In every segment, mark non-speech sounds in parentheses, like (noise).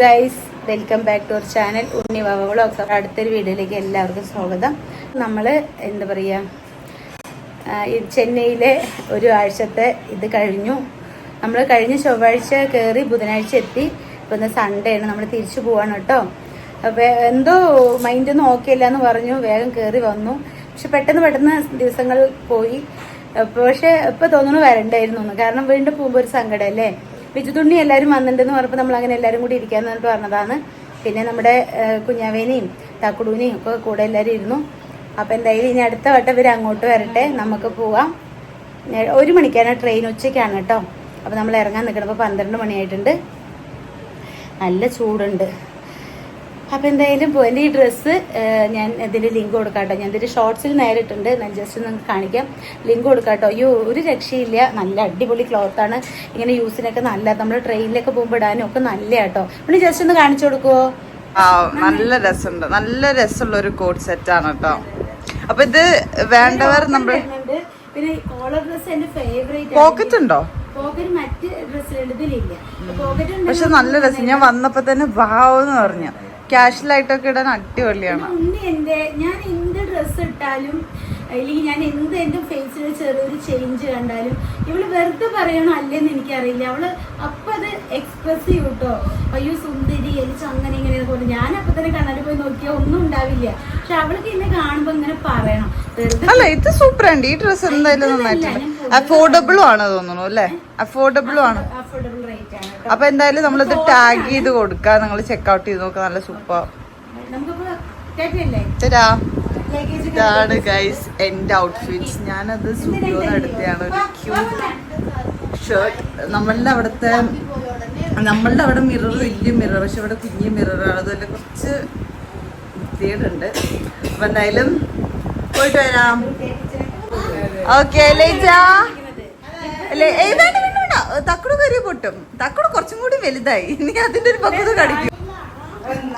Guys welcome back to our channel Unni Vava vlogs അടുത്തൊരു വീഡിയോയിലേക്ക് എല്ലാവർക്കും സ്വാഗതം. നമ്മൾ എന്താ പറയുക ചെന്നൈയിലെ ഒരു ആഴ്ചത്തെ ഇത് കഴിഞ്ഞു. നമ്മൾ കഴിഞ്ഞ ചൊവ്വാഴ്ച കയറി ബുധനാഴ്ച എത്തി. ഇപ്പം ഇന്ന് സൺഡേ ആണ്. നമ്മൾ തിരിച്ചു പോവാണ് കേട്ടോ. അപ്പോൾ എന്തോ മൈൻഡൊന്നും ഓക്കെ ഇല്ല എന്ന് പറഞ്ഞു. വേഗം കയറി വന്നു. പക്ഷെ പെട്ടെന്ന് പെട്ടെന്ന് ദിവസങ്ങൾ പോയി. പക്ഷേ ഇപ്പം തോന്നുന്നു വരണ്ടായിരുന്നു. കാരണം വീണ്ടും പോകുമ്പോൾ ഒരു സങ്കടം അല്ലേ? ബിജുതുണ്ണി എല്ലാവരും വന്നിട്ടുണ്ടെന്ന് പറഞ്ഞപ്പോൾ നമ്മൾ അങ്ങനെ എല്ലാവരും കൂടി ഇരിക്കാന്ന് പറഞ്ഞിട്ട് പറഞ്ഞതാണ്. പിന്നെ നമ്മുടെ കുഞ്ഞാവേനെയും താക്കുടൂനെയും ഒക്കെ കൂടെ എല്ലാവരും ഇരുന്നു. അപ്പം എന്തായാലും ഇനി അടുത്ത വട്ടം ഇവർ അങ്ങോട്ട് വരട്ടെ നമുക്ക് പോവാം. ഒരു മണിക്കാണ് ട്രെയിൻ ഉച്ചയ്ക്കാണ് കേട്ടോ. അപ്പം നമ്മൾ ഇറങ്ങാൻ നിൽക്കണം അപ്പോൾ പന്ത്രണ്ട് മണിയായിട്ടുണ്ട്. നല്ല ചൂടുണ്ട്. അപ്പം എന്തായാലും പോയി എന്റെ ഈ ഡ്രസ്സ് ഞാൻ ഇതിന്റെ ലിങ്ക് കൊടുക്കാം കേട്ടോ ഞാൻ ഇതിന്റെ ഷോർട്സിൽ നേരിട്ടുണ്ട് ഞാൻ ജസ്റ്റ് നിങ്ങൾക്ക് കാണിക്കാം. ലിങ്ക് കൊടുക്കാട്ടോ. അയ്യോ ഒരു രക്ഷയില്ല. നല്ല അടിപൊളി ക്ലോത്താണ് ഇങ്ങനെ യൂസിനൊക്കെ നല്ല നമ്മൾ ട്രെയിനിലൊക്കെ പോകുമ്പോൾ ഇടാനും ഒക്കെ നല്ല കേട്ടോ പിന്നെ ജസ്റ്റ് ഒന്ന് കാണിച്ചു കൊടുക്കുവോ? ആ നല്ല രസമുണ്ട്. നല്ല രസമുള്ള ഒരു കോട്ട് സെറ്റ് ആണ് കേട്ടോ. അപ്പൊ ഇത് വേണ്ടവർ നമ്മൾ. പിന്നെ കോളർ ഡ്രസ് എന്റെ ഫേവറേറ്റ് പോക്കറ്റ് ഉണ്ടോ? പോക്കറ്റ് മറ്റ് ഡ്രസ്സിലുണ്ട് ഇതിലില്ല. പോക്കറ്റ് പക്ഷെ നല്ല രസം. ഞാൻ വന്നപ്പോ തന്നെ വാവെന്ന് പറഞ്ഞു. കാഷ്വൽ ആയിട്ടൊക്കെ ഇടാൻ അടിപൊളിയാണ്. ഉണ്ണി എന്റെ ഞാൻ എന്ത് ഡ്രസ്സ് ഇട്ടാലും അല്ലെങ്കിൽ ഞാൻ എന്ത് എന്റെ ഫേസിൽ ചെറിയൊരു ചേഞ്ച് കണ്ടാലും ഇവൾ വെറുതെ പറയണോ അല്ലെന്ന് എനിക്കറിയില്ല. അവൾ അപ്പൊ അത് എക്സ്പ്രസ് ചെയ്യും കേട്ടോ അയ്യോ സുന്ദരി എനിക്ക് അങ്ങനെ ഇങ്ങനെ പോലെ ഞാൻ അപ്പൊ തന്നെ കണ്ണാടി പോയി നോക്കിയാൽ ഒന്നും ഉണ്ടാവില്ല. പക്ഷെ അവൾക്ക് എന്നെ കാണുമ്പോ ഇങ്ങനെ പറയണം. അല്ല ഇത് സൂപ്പർ ഉണ്ട് ഈ ഡ്രസ് എന്തായാലും നന്നായിട്ടുണ്ട്. അഫോർഡബിളും ആണ് തോന്നുന്നു അല്ലേ? അഫോർഡബിളും ആണ്. അഫോർഡബിൾ അപ്പൊ എന്തായാലും നമ്മളിത് ടാഗ് ചെയ്ത് കൊടുക്കുക നിങ്ങൾ ചെക്ക് ഔട്ട് ചെയ്ത് നോക്കുക നല്ല സൂപ്പർ തരാ. ഇതാണ് ഗൈസ് എന്റെ ഔട്ട്ഫിറ്റ്സ് ഞാനത് സ്റ്റുഡിയോന്ന് എടുത്തതാണ്. ഒരു ക്യൂട്ട് ഷർട്ട് നമ്മളുടെ അവിടുത്തെ നമ്മളുടെ അവിടെ മിറർ വലിയ മിറർ പക്ഷെ ഇവിടെ കുഞ്ഞു മിററാണ് അതുപോലെ കുറച്ച് വൃത്തികേടുണ്ട്. അപ്പൊ എന്തായാലും പോയിട്ട് വരാം. ഓക്കെ തക്കട് കറി പൊട്ടും. തക്കട് കുറച്ചും കൂടി വലുതായി. ഇനി അതിന്റെ ഒരു പക്വത കടിക്കും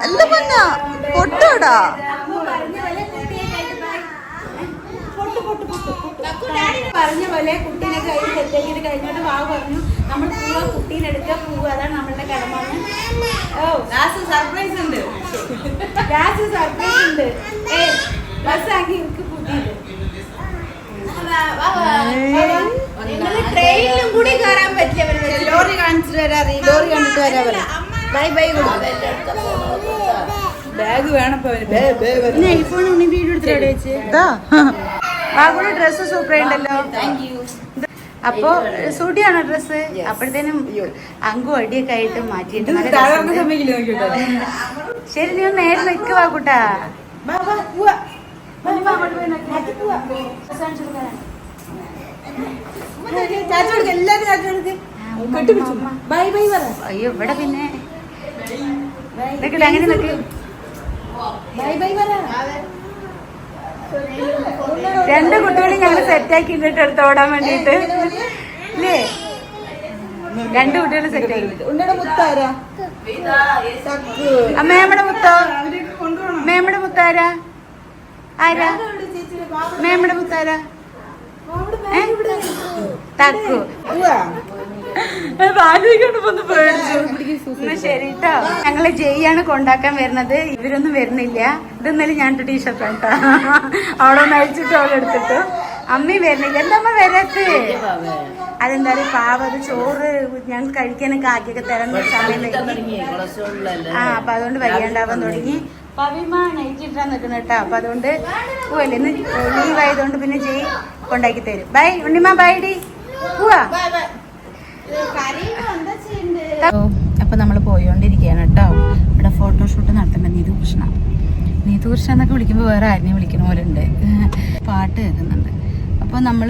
അല്ല പൊന്ന? പൊട്ടോടാ. പറഞ്ഞ പോലെ കുട്ടീനെ കയ്യിൽ കഴിഞ്ഞിട്ട് വാവ് പറഞ്ഞു. നമ്മൾ പൂവ കുട്ടീനെ എടുക്കുക പൂവ് അതാണ് നമ്മളുടെ കടമ. ഓ ലാസ്റ്റ് സർപ്രൈസ് ഉണ്ട്. ലാസ്റ്റ് സർപ്രൈസ് ഉണ്ട്. ഏ ബസ് ആക്കി എനിക്ക് ട്രെയിനിലും കൂടി കയറാൻ പറ്റില്ല ലോറി കാണിച്ചിട്ട് വരാറി ലോറി കണ്ടിട്ട് വരാ ബൈ ബൈ ബാഗ് വേണം ഐഫോൺ ഉണ്ണി വീഡിയോ എടുത്തിട്ട് വെച്ച്. ഡ്രസ്സ് സൂപ്പർ ഉണ്ടല്ലോ. അപ്പോ സൂട്ടിയാണോ ഡ്രസ്സ് അപ്പോഴത്തേനും അങ്കും അടിയൊക്കെ ആയിട്ട് മാറ്റിയിട്ട്. ശരി നീ നേരെ നിൽക്ക് വാക്കുട്ടാ അയ്യോ ഇവിടെ പിന്നെ അങ്ങനെ നിക്ക് രണ്ട് കുട്ടികളെ ഞങ്ങൾ സെറ്റാക്കി ഇട്ടിട്ട് എടുത്ത് ഓടാൻ വേണ്ടിട്ട് ഇല്ലേ രണ്ട് കുട്ടികൾ സെറ്റാക്കി മേമ്മയുടെ മുത്തോ മേമ്മയുടെ മുത്താരാ ആരാ മേമ്മയുടെ മുത്താരാ? തക്കു. ശരി കേട്ടോ ഞങ്ങൾ ജയ്യാണ് കൊണ്ടാക്കാൻ വരുന്നത്. ഇവരൊന്നും വരുന്നില്ല. ഇതെന്നാലും ഞാൻ ടീഷർട്ട് കേട്ടോ അവിടെ ഒന്ന് അഴിച്ചിട്ട് അവിടെ എടുത്തിട്ടു. അമ്മയും വരുന്നില്ല. എന്താ അമ്മ വരാത്ത്? അതെന്താ പറയുക പാവ അത് ചോറ് ഞങ്ങൾ കഴിക്കാനൊക്കെ ആക്കിയൊക്കെ തരാൻ സമയം. ആ അപ്പൊ അതുകൊണ്ട് വയ്യാണ്ടാവാൻ തുടങ്ങി. പവിമ നൈറ്റ് ഇട്ടാൻ നിൽക്കുന്ന കേട്ടോ. അപ്പൊ അതുകൊണ്ട് പോവല്ലേ ഇന്ന് ലീവ് ആയതുകൊണ്ട് പിന്നെ ചെയ് കൊണ്ടാക്കി തരും. ബൈ ഉണ്ണിമ ബൈ ഡി. പോവാ. അപ്പൊ നമ്മൾ പോയോണ്ടിരിക്കുകയാണ് കേട്ടോ. ഇവിടെ ഫോട്ടോഷൂട്ട് നടത്തേണ്ട നീതു കൃഷ്ണ. നീതു കൃഷ്ണ എന്നൊക്കെ വിളിക്കുമ്പോൾ വേറെ ആരെയും വിളിക്കുന്ന പോലെ ഉണ്ട്. പാട്ട് കേൾക്കുന്നുണ്ട്. അപ്പോൾ നമ്മൾ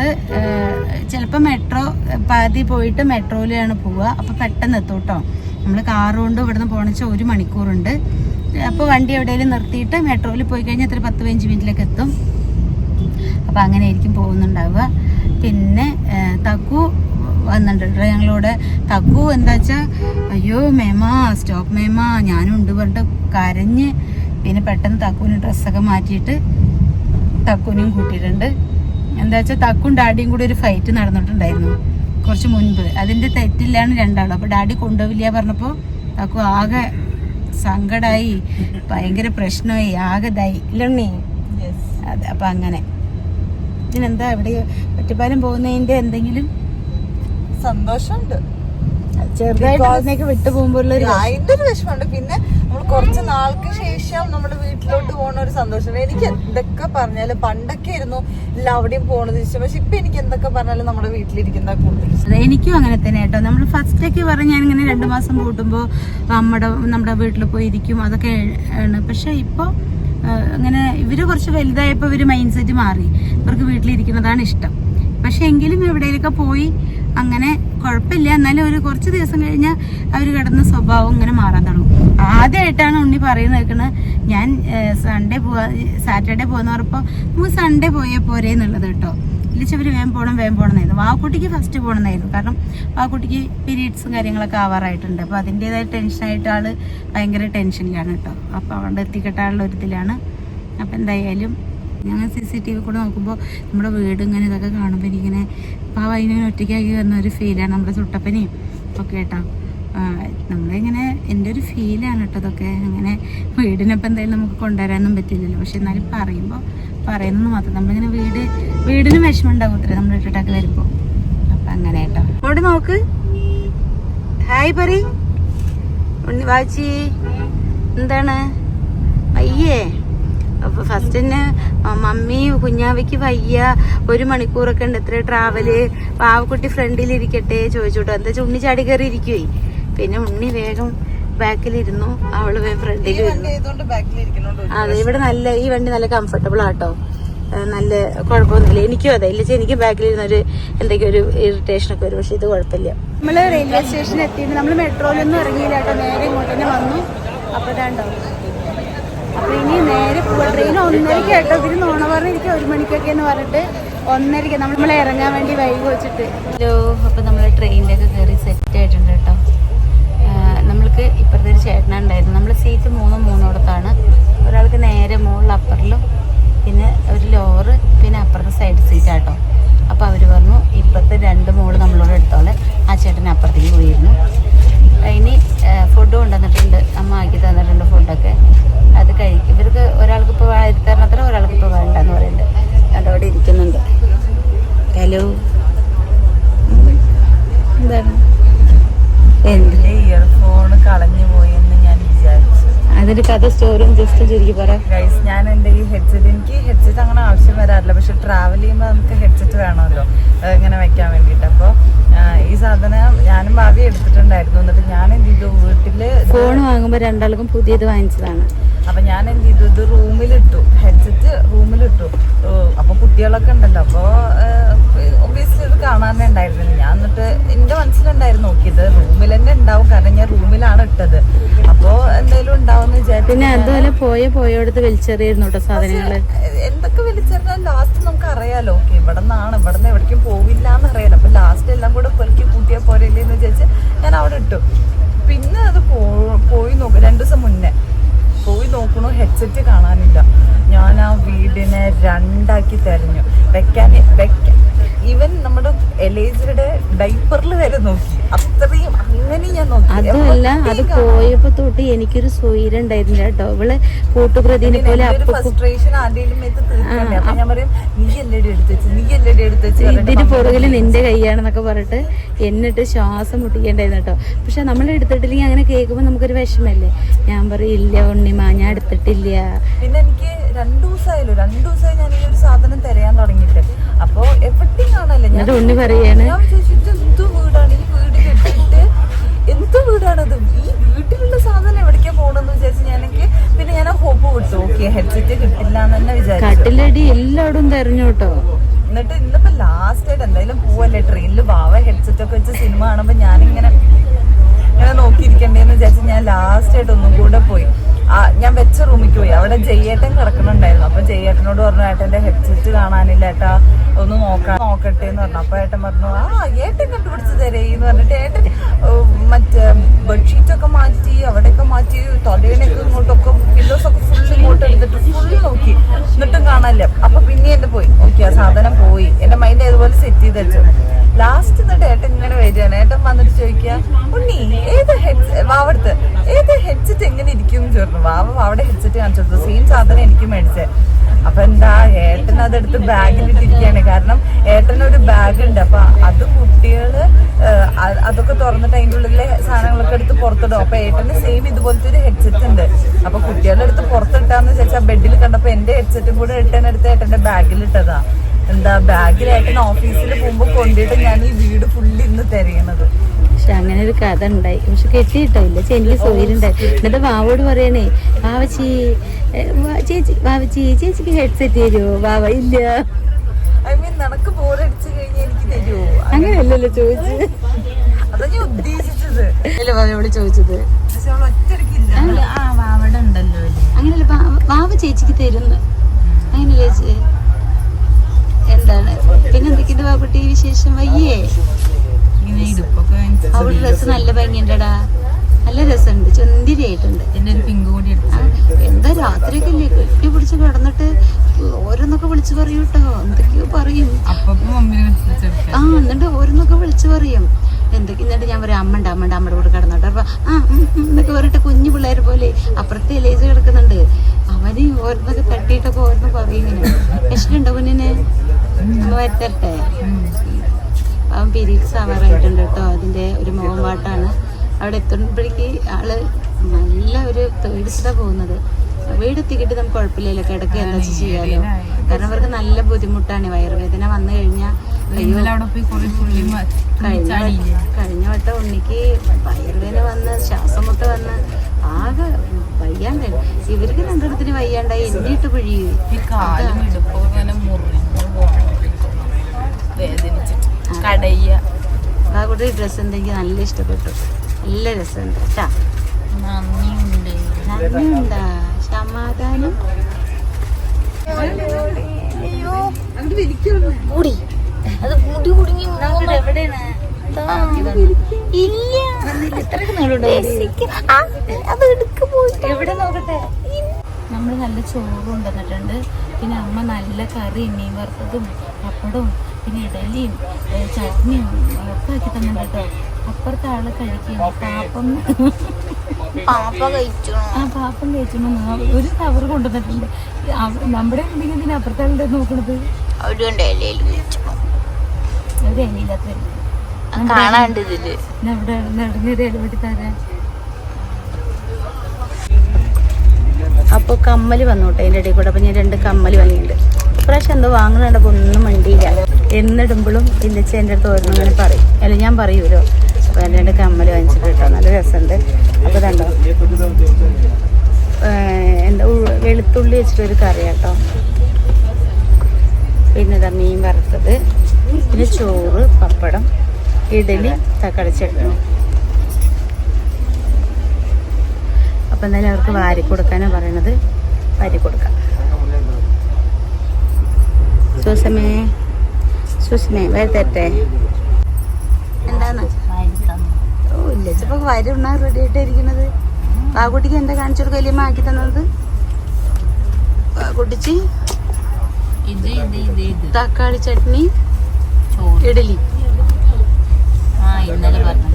ചിലപ്പോൾ മെട്രോ പാതി പോയിട്ട് മെട്രോയിലാണ് പോവുക. അപ്പോൾ പെട്ടെന്ന് എത്തും കേട്ടോ. നമ്മൾ കാറുകൊണ്ട് ഇവിടുന്ന് പോകണമെന്ന് ഒരു മണിക്കൂറുണ്ട്. അപ്പോൾ വണ്ടി എവിടെയെങ്കിലും നിർത്തിയിട്ട് മെട്രോയിൽ പോയി കഴിഞ്ഞാൽ എത്ര പത്ത് പതിനഞ്ച് മിനിറ്റിലൊക്കെ എത്തും. അപ്പോൾ അങ്ങനെ ആയിരിക്കും പോകുന്നുണ്ടാവുക. പിന്നെ തക്കു വന്നിട്ടുണ്ട് ഞങ്ങളോട് തക്കു എന്താ വെച്ചാൽ അയ്യോ മേമ സ്റ്റോപ്പ് മേമ ഞാനും ഉണ്ട് പറഞ്ഞിട്ട് കരഞ്ഞ് പിന്നെ പെട്ടെന്ന് തക്കുവിന് ഡ്രസ്സൊക്കെ മാറ്റിയിട്ട് തക്കുവിനെയും കൂട്ടിയിട്ടുണ്ട്. എന്താ വെച്ചാൽ തക്കും ഡാഡിയും കൂടി ഒരു ഫൈറ്റ് നടന്നിട്ടുണ്ടായിരുന്നു കുറച്ച് മുൻപ്. അതിന്റെ തെറ്റില്ലാണ് രണ്ടാളും. അപ്പോൾ ഡാഡി കൊണ്ടുപോവില്ല പറഞ്ഞപ്പോൾ തക്കു ആകെ സങ്കടായി ഭയങ്കര പ്രശ്നമായി ആകതായി. ഇല്ലണ്ണി. അതെ അപ്പൊ അങ്ങനെ. ഇതിനെന്താ ഇവിടെ ഒറ്റപ്പാലം പോകുന്നതിന്റെ എന്തെങ്കിലും? സന്തോഷമുണ്ട്. ചെറുതായിട്ട് വിട്ടു പോകുമ്പോഴുള്ള അതിന്റെ വിഷമമുണ്ട്. പിന്നെ നമ്മൾ കുറച്ച് നാൾക്ക് ശേഷം നമ്മുടെ വീട്ടിലോട്ട് പോകുന്ന ഒരു സന്തോഷം. എനിക്ക് എന്തൊക്കെ പറഞ്ഞാലും പണ്ടൊക്കെ ആയിരുന്നു എല്ലാവിടെയും പോണത് ഇഷ്ടം. പക്ഷെ ഇപ്പൊ എനിക്ക് എന്തൊക്കെ പറഞ്ഞാലും നമ്മുടെ വീട്ടിലിരിക്കുന്ന കൂടുതൽ. എനിക്കും അങ്ങനെ തന്നെ കേട്ടോ. നമ്മൾ ഫസ്റ്റ് ഒക്കെ പറഞ്ഞാൽ ഇങ്ങനെ രണ്ടു മാസം കൂട്ടുമ്പോൾ നമ്മുടെ നമ്മുടെ വീട്ടിൽ പോയി ഇരിക്കും അതൊക്കെ ആണ്. പക്ഷെ ഇപ്പോൾ അങ്ങനെ ഇവർ കുറച്ച് വലുതായപ്പോൾ ഇവർ മൈൻഡ് സെറ്റ് മാറി. ഇവർക്ക് വീട്ടിലിരിക്കുന്നതാണ് ഇഷ്ടം. പക്ഷെ എങ്കിലും എവിടെയൊക്കെ പോയി അങ്ങനെ കുഴപ്പമില്ല. എന്നാലും ഒരു കുറച്ച് ദിവസം കഴിഞ്ഞാൽ അവർ കിടന്ന സ്വഭാവം ഇങ്ങനെ മാറാൻ തുടങ്ങും. ആദ്യമായിട്ടാണ് ഉണ്ണി പറയുന്നത് കേൾക്കുന്നത് ഞാൻ സൺഡേ പോവാ സാറ്റർഡേ പോകുന്ന പറഞ്ഞപ്പോൾ നമുക്ക് സൺഡേ പോയ പോരെ എന്നുള്ളത് കേട്ടോ. ഇല്ലിച്ചവർ വേം പോകണം വേഗം പോകണമെന്നായിരുന്നു വാക്കുട്ടിക്ക് ഫസ്റ്റ് പോകണമെന്നായിരുന്നു കാരണം വാക്കുട്ടിക്ക് പീരീഡ്സും കാര്യങ്ങളൊക്കെ ആവാറായിട്ടുണ്ട്. അപ്പോൾ അതിന്റെതായ ടെൻഷനായിട്ട് ആൾ ഭയങ്കര ടെൻഷനിലാണ് കേട്ടോ. അപ്പോൾ അവിടെ എത്തിക്കെട്ടാനുള്ള ഒരു ഇതിലാണ് അപ്പോൾ എന്തായാലും ഞങ്ങൾ സി സി ടി വി കൂടെ നോക്കുമ്പോൾ നമ്മുടെ വീട് ഇങ്ങനെ ഇതൊക്കെ കാണുമ്പോൾ എനിക്കിങ്ങനെ ആ അതിനെ ഒറ്റയ്ക്കാക്കി വന്ന ഒരു ഫീലാണ് നമ്മുടെ ചുട്ടപ്പനെയും ഒക്കെ കേട്ടോ. നമ്മളിങ്ങനെ എന്റെ ഒരു ഫീലാണ് കേട്ടോ ഇതൊക്കെ അങ്ങനെ വീടിനൊപ്പം എന്തായാലും നമുക്ക് കൊണ്ടുവരാനൊന്നും പറ്റില്ലല്ലോ. പക്ഷെ എന്നാലും പറയുമ്പോൾ പറയുന്നത് മാത്രം. നമ്മളിങ്ങനെ വീട് വീടിന് വിഷമം ഉണ്ടാവും ഇത്ര നമ്മൾ ഇട്ടിട്ടൊക്കെ വരുമ്പോൾ അപ്പം അങ്ങനെ കേട്ടോ അവിടെ നോക്ക്. ഹായ് പറ. ഉണ്ണി വാച്ചി. എന്താണ്? വയ്യേ. അപ്പോൾ ഫസ്റ്റ് തന്നെ മമ്മി കുഞ്ഞാവയ്ക്ക് വയ്യ. ഒരു മണിക്കൂറൊക്കെ ഉണ്ട്. എത്ര ട്രാവൽ പാവക്കുട്ടി ഫ്രണ്ടിലിരിക്കട്ടെ ചോദിച്ചോട്ടോ എന്താ ഉണ്ണി ചാടി കയറി ഇരിക്കുവേ? പിന്നെ ഉണ്ണി വേഗം ബാക്കിലിരുന്നു. അവൾ ഫ്രണ്ടിൽ ഫ്രണ്ടിലിരുന്നു അതെ ഇവിടെ നല്ല ഈ വണ്ടി നല്ല കംഫർട്ടബിൾ ആട്ടോ. നല്ല കുഴപ്പമൊന്നുമില്ല. എനിക്കും അതെ. ഇല്ല എനിക്ക് ബാക്കിലിരുന്ന ഒരു എന്തൊക്കെ ഒരു ഇറിറ്റേഷൻ ഒക്കെ വരും. പക്ഷെ ഇത് കുഴപ്പമില്ല. നമ്മൾ റെയിൽവേ സ്റ്റേഷനിൽ എത്തിയിട്ട് നമ്മൾ മെട്രോയിലൊന്നും ഇറങ്ങിയില്ല കേട്ടോ. നേരെ ഇങ്ങോട്ട് തന്നെ വന്നു. അപ്പോൾ ഇതാണ്ടോ? അപ്പൊ ഇനി നേരെ പോവാ. ട്രെയിൻ ഒന്നരക്ക് കേട്ടോ. ഇതിന് നോണ പറഞ്ഞിരിക്കും ഒരു മണിക്കൊക്കെ എന്ന് പറഞ്ഞിട്ട് ഒന്നരക്ക് നമ്മൾ ഇറങ്ങാൻ വേണ്ടി വൈകി വെച്ചിട്ട് ഹലോ അപ്പൊ നമ്മൾ ട്രെയിനിലൊക്കെ കയറി സെറ്റ് ആയിട്ടുണ്ട് കേട്ടോ. ആ, ഇപ്പുറത്തൊരു ചേട്ടനുണ്ടായിരുന്നു. നമ്മൾ സീറ്റ് മൂന്നും മൂന്നോടത്താണ് ഒരാൾക്ക് നേരെ മുകളിൽ അപ്പറിലും പിന്നെ ഒരു ലോറ് പിന്നെ അപ്പുറത്തെ സൈഡ് സീറ്റ് ആട്ടോ അപ്പോൾ അവർ പറഞ്ഞു ഇപ്പുറത്തെ രണ്ട് മോൾ നമ്മളോട് എടുത്തോളെ ആ ചേട്ടൻ അപ്പുറത്തേക്ക് പോയിരുന്നു അതിന് ഫുഡ് കൊണ്ടുവന്നിട്ടുണ്ട് അമ്മ ആക്കി തന്നിട്ടുണ്ട് ഫുഡൊക്കെ അത് കഴിക്കും ഇവർക്ക് ഒരാൾക്ക് ഇപ്പോൾ തരണത്ര ഒരാൾക്ക് ഇപ്പോൾ വേണ്ടെന്ന് പറയുന്നുണ്ട് അതവിടെ ഇരിക്കുന്നുണ്ട് ഹലോ എന്താണ് എന്ത് ഇയർഫോൺ കളഞ്ഞു പോയി എന്ന് ഞാൻ വിചാരിച്ചു അതിന്റെ കഥ സ്റ്റോറിയും ജസ്റ്റ് ചുരുക്കി പറയാം ഗൈസ് ഞാൻ എന്റെ ഈ ഹെഡ്സെറ്റ് എനിക്ക് ഹെഡ്സെറ്റ് അങ്ങനെ ആവശ്യം വരാറില്ല. പക്ഷെ ട്രാവൽ ചെയ്യുമ്പോൾ നമുക്ക് ഹെഡ്സെറ്റ് വേണമല്ലോ. അത് ഇങ്ങനെ വെക്കാൻ വേണ്ടിയിട്ട്. അപ്പോൾ ഈ സാധനം ഞാനും ഭാവി എടുത്തിട്ടുണ്ടായിരുന്നു. എന്നിട്ട് ഞാൻ എന്ത് ചെയ്തു? വീട്ടിൽ ഫോൺ വാങ്ങുമ്പോൾ രണ്ടാൾക്കും പുതിയത് വാങ്ങിച്ചതാണ്. അപ്പൊ ഞാൻ എന്ത് ചെയ്തു? ഇത് റൂമിലിട്ടു ഹെഡ്സെറ്റ് റൂമിലിട്ടു അപ്പൊ കുട്ടികളൊക്കെ ഉണ്ടല്ലോ. അപ്പൊ ഒബിയസ്ലി ഇത് കാണാനേ ഉണ്ടായിരുന്നില്ല. ഞാൻ എന്നിട്ട് എന്റെ മനസ്സിലുണ്ടായിരുന്നു നോക്കിയത് റൂമിൽ തന്നെ ഉണ്ടാവും. കാരണം ഞാൻ റൂമിലാണ് ഇട്ടത്. അപ്പോ എന്തെങ്കിലും ഉണ്ടാവും വിചാരിച്ചു പിന്നെ അതുപോലെ പോയ പോയടുത്ത് വലിച്ചെറിയായിരുന്നു കേട്ടോ സാധനങ്ങൾ. എന്തൊക്കെ വലിച്ചെറിഞ്ഞാൽ ലാസ്റ്റ് നമുക്ക് അറിയാലോ ഓക്കെ ഇവിടെ നിന്നാണ് ഇവിടെ നിന്ന് എവിടേക്കും പോവില്ല എന്ന് അറിയാലോ. അപ്പൊ ലാസ്റ്റ് എല്ലാം കൂടെ പെറുക്കി കൂട്ടിയാൽ പോരല്ലേ എന്ന് വിചാരിച്ച് ഞാൻ അവിടെ ഇട്ടു. പിന്നെ അത് പോയി നോക്കും രണ്ടു ദിവസം മുന്നേ പോയി നോക്കണു ഹെഡ്സെറ്റ് കാണാനില്ല. ഞാൻ ആ വീടിനെ രണ്ടാക്കി തെരഞ്ഞു. വെക്കാൻ വെക്കാൻ ഈവൻ നമ്മുടെ എലേജിയുടെ ഡൈപ്പറിൽ വരെ നോക്കി. അത്രയും അങ്ങനെ ഞാൻ നോക്കി. അതുമല്ല അത് പോയപ്പോ തൊട്ട് എനിക്കൊരു സ്വൈരം ഉണ്ടായിരുന്നില്ല കേട്ടോ. ഇവൾ കൂട്ടുപ്രതിനെ പോലെ ഫ്രസ്ട്രേഷൻ അപ്പൊ ഞാൻ പറയും നീ നീ ഇതിന് പുറകിൽ നിന്റെ കൈയാണെന്നൊക്കെ പറഞ്ഞിട്ട് എന്നിട്ട് ശ്വാസം മുട്ടിക്കണ്ടായിരുന്നു കേട്ടോ. പക്ഷെ നമ്മൾ എടുത്തിട്ടില്ലെങ്കിൽ അങ്ങനെ കേൾക്കുമ്പോൾ നമുക്കൊരു വിഷമല്ലേ? ഞാൻ പറയില്ല ഇല്ല ഉണ്ണിമ ഞാൻ എടുത്തിട്ടില്ല. പിന്നെ എനിക്ക് രണ്ടു ദിവസമായല്ലോ രണ്ടു ദിവസമായി ഞാൻ ഈ ഒരു സാധനം തിരയാൻ തുടങ്ങിയിട്ട്. അപ്പൊ എവിടെയും കാണല്ലേ ഞാൻ ഉണ്ണി പറയാണ്? എന്ത് വീടാണ്? ഈ വീട് കെട്ടിട്ട് എന്ത് വീടാണത് ഈ വീട്ടിലുള്ള സാധനം എവിടേക്കാ പോണെന്ന് വിചാരിച്ചു ഞാൻ എനിക്ക് പിന്നെ ഞാൻ ഹോപ്പ് വിട്ടു ഓക്കെ ഹെഡ്സെറ്റ് കിട്ടില്ല എന്ന് തന്നെ വിചാരിച്ചു കട്ടിലടി എല്ലായിടും തെരഞ്ഞു കേട്ടോ. എന്നിട്ട് ഇന്നിപ്പോ ലാസ്റ്റ് ആയിട്ട് എന്തായാലും പോവല്ലേ. ട്രെയിനിൽ ബാവ ഹെഡ്സെറ്റ് ഒക്കെ വെച്ച് സിനിമ കാണുമ്പോ ഞാനിങ്ങനെ ഇങ്ങനെ നോക്കിയിരിക്കണ്ടേന്ന് വിചാരിച്ച് ഞാൻ ലാസ്റ്റ് ആയിട്ട് ഒന്നും കൂടെ പോയി. ഞാൻ വെച്ച റൂമിക്ക് പോയി. അവിടെ ജയ്യേട്ടൻ കിടക്കണുണ്ടായിരുന്നു അപ്പൊ ജയ്യേട്ടനോട് പറഞ്ഞു ഏട്ടന്റെ ഹെഡ്സെറ്റ് കാണാനില്ല ഏട്ടാ. ഒന്ന് നോക്കാം നോക്കട്ടെ എന്ന് പറഞ്ഞു. അപ്പൊ ഏട്ടൻ പറഞ്ഞു ആ ഏട്ടൻ കണ്ടുപിടിച്ച് തരേന്ന് പറഞ്ഞിട്ട് ഏട്ടൻ മറ്റേ ബെഡ്ഷീറ്റ് കാണിച്ചു സെയിം സാധനം എനിക്ക് മേടിച്ചേ. അപ്പൊ എന്താ ഏട്ടൻ അതെടുത്ത് ബാഗിലിട്ടിരിക്കുകയാണ് കാരണം ഏട്ടനൊരു ബാഗ് ഉണ്ട്. അപ്പൊ അത് കുട്ടികൾ അതൊക്കെ തുറന്നിട്ട് അതിന്റെ ഉള്ളിലെ സാധനങ്ങളൊക്കെ എടുത്ത് പുറത്തിടും. അപ്പൊ ഏട്ടന് സെയിം ഇതുപോലത്തെ ഒരു ഹെഡ്സെറ്റ് ഉണ്ട്. അപ്പൊ കുട്ടികളുടെ അടുത്ത് പുറത്തിട്ടാന്ന് വെച്ചാൽ ബെഡിൽ കണ്ടപ്പോ എന്റെ ഹെഡ്സെറ്റും കൂടെ ഏട്ടൻ എടുത്ത് ഏട്ടന്റെ ബാഗിൽ ഇട്ടതാ. എന്താ ബാഗിൽ ഏട്ടൻ ഓഫീസിൽ പോകുമ്പോൾ കൊണ്ടിട്ട് ഞാൻ ഈ വീട് ഫുള്ളി ഇന്ന് തിരയണത്. പക്ഷെ അങ്ങനെ ഒരു കഥ ഉണ്ടായി. പക്ഷെ കെട്ടിയിട്ടോ? ഇല്ല എനിക്ക് സോയിലുണ്ടായി എന്നിട്ട് വാവോട് പറയണേ വാവച്ചി ചേച്ചി വാവച്ചി ചേച്ചിക്ക് ഹെഡ്സെറ്റ് തരുമോ വാവ ഇല്ല. ഐ മീൻ നിനക്ക് ബോറടിച്ചു കഴിഞ്ഞാൽ എനിക്ക് തരുമോ അങ്ങനെയല്ലല്ലോ ചോദിച്ചു അതാ ഞാൻ ഉദ്ദേശിച്ചത്. ചോദിച്ചത്? അങ്ങനെയല്ല വാവ ചേച്ചിക്ക് തരുന്നു. അങ്ങനെയല്ലേ ചേച്ചി? എന്താണ്? പിന്നെ എന്തൊക്കെയുണ്ട് വാക്കുട്ടി വിശേഷം? വയ്യേ? ഇങ്ങനെ ഇടുപ്പൊക്കെ അവളുടെ ഡ്രസ്സ് നല്ല ഭംഗിയുണ്ടടാ. നല്ല രസമുണ്ട്. ചുന്തിരിയായിട്ടുണ്ട് എന്റെ ഒരു പിങ്ക് കൂടി എടുത്തു എന്താ രാത്രിയൊക്കെ അല്ലേ കെട്ടി പിടിച്ച് കിടന്നിട്ട് ഓരോന്നൊക്കെ വിളിച്ചു പറയൂ കേട്ടോ എന്തൊക്കെയോ പറയും. ആ എന്നിട്ട് ഓരോന്നൊക്കെ വിളിച്ചു പറയും. എന്തൊക്കെ എന്നിട്ട് ഞാൻ പറയും അമ്മ ഉണ്ട് അമ്മ ഉണ്ട് അമ്മയുടെ കൂടെ കിടന്നോട്ടെ. അപ്പൊ ആ എന്നൊക്കെ പറഞ്ഞിട്ട് കുഞ്ഞു പിള്ളേർ പോലെ അപ്പുറത്തെ എലേജ് കിടക്കുന്നുണ്ട്. അവന് ഓരോന്നൊക്കെ തട്ടിയിട്ടൊക്കെ ഓരോന്ന് പറയും ഇങ്ങനെ. വിഷമുണ്ടോ കുഞ്ഞിനെ? അമ്മ വരുത്തരട്ടെ അവൻ പീരീഡ്സ് ആവാറായിട്ടുണ്ട് കേട്ടോ. അതിന്റെ ഒരു മുഖം പാട്ടാണ് അവിടെ എത്തുമ്പോഴേക്ക് ആൾ നല്ല ഒരു പേടിച്ചിട്ടാ പോകുന്നത്. വീടെത്തിക്കിട്ട് നമുക്ക് കുഴപ്പമില്ലല്ലോ. കിടക്കുക എന്താ ചെയ്യാലോ. കാരണം അവർക്ക് നല്ല ബുദ്ധിമുട്ടാണ്. വയറുവേദന വന്നു കഴിഞ്ഞാൽ കഴിഞ്ഞ വട്ടം- കഴിഞ്ഞ വട്ടം ഉണ്ണിക്ക് വയറുവേദന വന്ന് ശ്വാസം മുട്ട വന്ന് ആകെ വയ്യാണ്ട്. ഇവർക്ക് രണ്ടിടത്തിന് വയ്യാണ്ടായി. എന്നിട്ട് പിഴിയും ഈ കടയ്യ. ആ കൂടെ ഡ്രസ്സ് എന്തെങ്കിലും നല്ല ഇഷ്ടപ്പെട്ടു. നല്ല രസമുണ്ട്. കേട്ടാ നന്ദിയുണ്ട്. നന്ദിയുണ്ടാ. സമാധാനം. കൂടി അത് മുടി കുടുങ്ങി ഇല്ല. അത് എടുക്ക് പോയിട്ട്. എവിടെ നോക്കട്ടെ? നമ്മൾ നല്ല ചോറ് കൊണ്ടുവന്നിട്ടുണ്ട് പിന്നെ അമ്മ നല്ല കറി മീൻ വറുത്തതും പപ്പടവും പിന്നെ ഇഡലിയും ചട്നിയും ഒക്കെ ആക്കി കേട്ടോ അപ്പുറത്തെ ആൾ കഴിക്കുന്നു പാപ്പം. ആ പാപ്പം കഴിച്ചു. ഒരു കവർ കൊണ്ടുവന്നിട്ടുണ്ട്. നമ്മുടെ ഉണ്ടെങ്കിൽ ഇതിന് അപ്പുറത്തെ ആളുടെ നോക്കണത്? ഒരു എലിയില്ലാത്ത കാണാണ്ട് ഇതിൽ. ഇവിടെ നടന്നൊരു ഇടപെട്ടി തരാൻ. അപ്പോൾ കമ്മൽ വന്നോട്ടെ അതിന്റെ ഇടയിൽ കൂടെ. അപ്പോൾ ഞാൻ രണ്ട് കമ്മൽ വാങ്ങിയിട്ടുണ്ട്. ഇപ്രാവശ്യം എന്തോ വാങ്ങുന്നുണ്ടപ്പോൾ ഒന്നും വണ്ടിയില്ല എന്നിടുമ്പോഴും ഇല്ലച്ച എന്റെ അടുത്ത് ഓരോന്നും ഇങ്ങനെ പറയും. അല്ല ഞാൻ പറയൂലോ? അപ്പോൾ എന്റെ രണ്ട് കമ്മൽ വാങ്ങിച്ചിട്ട് കേട്ടോ. നല്ല രസമുണ്ട്. അപ്പോൾ കണ്ടോ? എന്റെ വെളുത്തുള്ളി വെച്ചിട്ടൊരു കറി കേട്ടോ. പിന്നെ ഇതാ മീൻ വറുത്തത്. പിന്നെ ചോറ് പപ്പടം ഇഡലി തക്കാളി ചട്നി. അപ്പം എന്തായാലും അവർക്ക് വാരി കൊടുക്കാനാണ് പറയണത്. വാരി കൊടുക്കാം. സുസമേ സുസ്മേ വാരി എന്താണ് ഓ ഇല്ല ചിലപ്പോൾ വരി റെഡി ആയിട്ടായിരിക്കണത്. പാകുട്ടിക്ക് എന്താ കാണിച്ചു കൊടുക്കുക വലിയ ആക്കി തന്നത്? പാകുട്ടിച്ച് തക്കാളി ചട്നി ഇഡലി. ആ ഇന്നലെ പറഞ്ഞു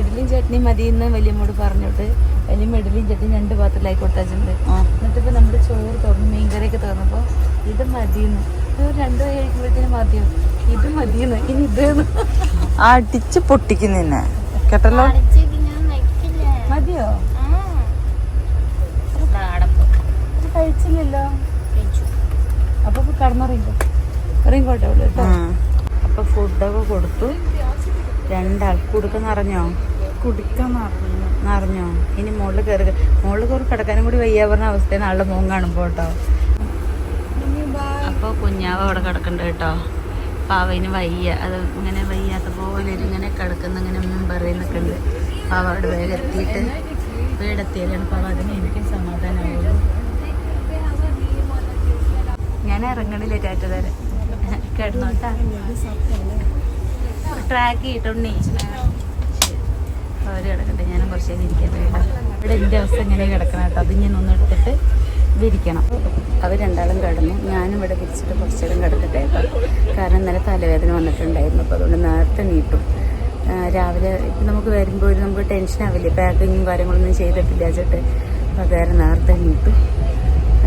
ഇഡലിയും ചട്നി മതി എന്ന് വലിയമ്മോട് പറഞ്ഞോട്ട് വലിയ ഇഡലിയും ചട്നി രണ്ട് പാത്രത്തിലായി കൊടുത്താച്ചിട്ടുണ്ട് എന്നിട്ടിപ്പോ നമ്മുടെ ചോറ് തുറന്ന് മീൻകറിയൊക്കെ തുറന്നപ്പോ ഇത് മതിയെന്ന്. ഇത് രണ്ടു കഴിക്കുമ്പോഴത്തേനും മതിയോ ഇത് മതിയെന്ന് ഇനി ഇത് അടിച്ച് പൊട്ടിക്കുന്നെ കേട്ടല്ലോ? മതിയോ? കഴിച്ചില്ലല്ലോ അപ്പൊ ഇപ്പൊ കടന്നുറങ്ങിക്കോ ഇറങ്ങിക്കോട്ടെ അവൾ കേട്ടോ. അപ്പൊ ഫുഡൊക്കെ കൊടുത്തു. രണ്ടാൾക്ക് നിറഞ്ഞോ കുടിക്കാൻ പറഞ്ഞു നിറഞ്ഞോ ഇനി മുകളിൽ കയറി മുകളിൽ കയറി കിടക്കാനും കൂടി വയ്യാ പറഞ്ഞ അവസ്ഥയാണ് ആളുടെ മോൻ കാണുമ്പോ കേട്ടോ. അപ്പോൾ കുഞ്ഞാവ് അവിടെ കിടക്കണ്ട കേട്ടോ. പാവയിന് വയ്യ. അത് ഇങ്ങനെ വയ്യാത്ത പോലെ ഇങ്ങനെ കിടക്കുന്ന ഇങ്ങനെ ഒന്നും പറയുന്നൊക്കെ ഉണ്ട് പാവ അവിടെ വേഗം എത്തിയിട്ട് വീടെത്തിയാലാണ് പാവ അതിന് എനിക്ക് സമാധാനമാവുള്ളൂ. ഞാൻ ഇറങ്ങണില്ല ടാറ്റ തരാൻ കിടന്നോട്ടാ. ട്രാക്ക് ചെയ്തിട്ടുണ്ണി. അവർ കിടക്കട്ടെ ഞാനും കുറച്ച് നേരം ഇരിക്കട്ടെ കേട്ടോ. ഇവിടെ എന്റെ അവസ്ഥ ഇങ്ങനെ കിടക്കണം കേട്ടോ. അത് ഞാൻ ഒന്ന് എടുത്തിട്ട് വിരിക്കണം അവർ രണ്ടാളും കിടന്നു. ഞാനും ഇവിടെ വിരിച്ചിട്ട് കുറച്ചു നേരം കിടക്കട്ടെ കാരണം ഇന്നലെ തലവേദന വന്നിട്ടുണ്ടായിരുന്നു. അപ്പോൾ അതുകൊണ്ട് നേരത്തെ നീട്ടും. രാവിലെ ഇപ്പം നമുക്ക് വരുമ്പോൾ ഒരു നമുക്ക് ടെൻഷൻ ആവില്ലേ? പാക്കിങ്ങും കാര്യങ്ങളൊന്നും ചെയ്തിട്ടില്ല വെച്ചിട്ട്. പകരം നേരത്തെ നീട്ടും.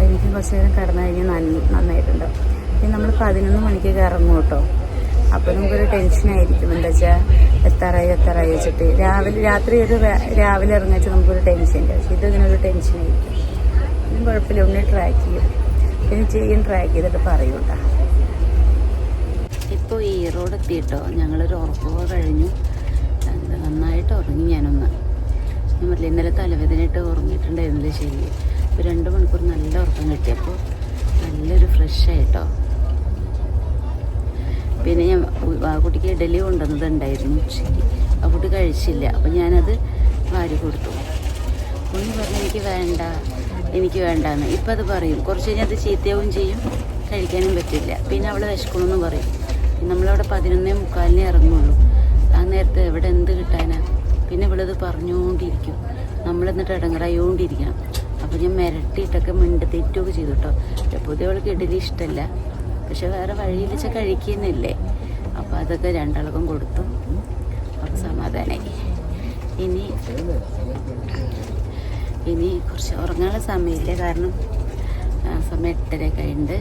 എനിക്ക് കുറച്ച് നേരം കിടന്നു കഴിഞ്ഞാൽ നന്ന- നന്നായിട്ടുണ്ടാവും പിന്നെ നമ്മൾ പതിനൊന്ന് മണിക്ക് ഇറങ്ങും കേട്ടോ. അപ്പോൾ നമുക്കൊരു ടെൻഷനായിരിക്കും എന്താ വെച്ചാൽ എത്താറായി എത്താറായി വെച്ചിട്ട്. രാവിലെ രാത്രി ഒരു രാവിലെ ഇറങ്ങിച്ചാൽ നമുക്കൊരു ടെൻഷൻ പക്ഷേ ഇതിങ്ങനെ ഒരു ടെൻഷനായിരിക്കും ഒന്നും കുഴപ്പമില്ല. ഒന്ന് ട്രാക്ക് ചെയ്യും. പിന്നെ ചെയ്യും ട്രാക്ക് ചെയ്തിട്ട് പറയൂട്ടാ ഇപ്പോൾ ഈ റോഡ് എത്തിയിട്ടോ? ഞങ്ങളൊരു ഉറപ്പുക കഴിഞ്ഞു. നന്നായിട്ട് ഉറങ്ങി ഞാനൊന്ന്. ഞാൻ പറഞ്ഞില്ല ഇന്നലെ തലവേദനയിട്ട് ഉറങ്ങിയിട്ടുണ്ടായിരുന്നില്ല ശരി? ഇപ്പോൾ രണ്ട് മണിക്കൂർ നല്ല ഉറക്കം കിട്ടിയപ്പോൾ നല്ലൊരു ഫ്രഷ് ആയിട്ടോ. പിന്നെ ഞാൻ ആ കുട്ടിക്ക് ഇഡലി കൊണ്ടുവന്നതുണ്ടായിരുന്നു. ശരി. ആ കുട്ടി കഴിച്ചില്ല. അപ്പം ഞാനത് വാരി കൊടുത്തു. ഒന്ന് പറഞ്ഞു എനിക്ക് വേണ്ട. എനിക്ക് വേണ്ടാന്ന്. ഇപ്പം അത് പറയും. കുറച്ച് കഴിഞ്ഞാൽ അത് ചീത്തയാവും ചെയ്യും. കഴിക്കാനും പറ്റില്ല. പിന്നെ അവൾ വിശക്കണമെന്ന് പറയും. നമ്മളവിടെ പതിനൊന്നേ മുക്കാലിനെ ഇറങ്ങുള്ളൂ. ആ നേരത്തെ എവിടെ എന്ത് കിട്ടാനാ? പിന്നെ ഇവളത് പറഞ്ഞുകൊണ്ടിരിക്കും. നമ്മൾ എന്നിട്ട് ഇടങ്ങറായോണ്ടിരിക്കണം. അപ്പോൾ ഞാൻ മിരട്ടിയിട്ടൊക്കെ മിണ്ട തെറ്റുമൊക്കെ ചെയ്തു കേട്ടോ പുതിയ അവൾക്ക് ഇഡലി ഇഷ്ടമല്ല പക്ഷെ വേറെ വഴിയിൽ വെച്ചാൽ കഴിക്കുന്നില്ലേ. അപ്പം അതൊക്കെ രണ്ടാൾക്കും കൊടുത്തു. അപ്പം സമാധാനമായി ഇനി ഇനി കുറച്ച് ഉറങ്ങാനുള്ള സമയമില്ല കാരണം സമയം എട്ടര ഉണ്ട്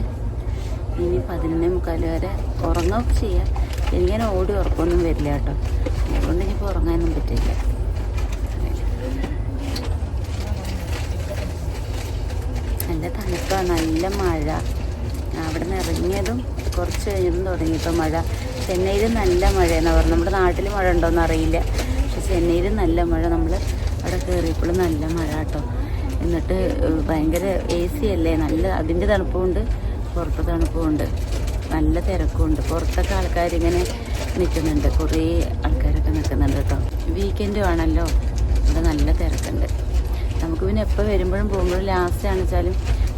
ഇനി പതിനൊന്നേ മുക്കാൽ വരെ ഉറങ്ങുകയൊക്കെ ചെയ്യാം. എനിക്കങ്ങനെ ഓടി ഉറക്കമൊന്നും വരില്ല കേട്ടോ. അതുകൊണ്ട് ഇനിയിപ്പോൾ ഉറങ്ങാനൊന്നും പറ്റില്ല. നല്ല തണുപ്പാണ് നല്ല മഴ. അവിടെ നിന്ന് ഇറങ്ങിയതും കുറച്ച് കഴിഞ്ഞതും തുടങ്ങിയപ്പോൾ മഴ ചെന്നൈയിൽ നല്ല മഴയെന്നാണ് പറഞ്ഞത്. നമ്മുടെ നാട്ടിൽ മഴ ഉണ്ടോയെന്ന് അറിയില്ല. പക്ഷെ ചെന്നൈയിൽ നല്ല മഴ നമ്മൾ അവിടെ കയറിയപ്പോൾ നല്ല മഴ കേട്ടോ. എന്നിട്ട് ഭയങ്കര എ സി അല്ലേ? നല്ല അതിന്റെ തണുപ്പുമുണ്ട് പുറത്ത് തണുപ്പുമുണ്ട് നല്ല തിരക്കുമുണ്ട്. പുറത്തൊക്കെ ആൾക്കാരിങ്ങനെ നിൽക്കുന്നുണ്ട്. കുറേ ആൾക്കാരൊക്കെ നിൽക്കുന്നുണ്ട് കേട്ടോ. വീക്കെൻഡും ആണല്ലോ. ഇവിടെ നല്ല തിരക്കുണ്ട്. നമുക്ക് പിന്നെ എപ്പോൾ വരുമ്പോഴും പോകുമ്പോഴും ലാസ്റ്റ് ആണെച്ചാലും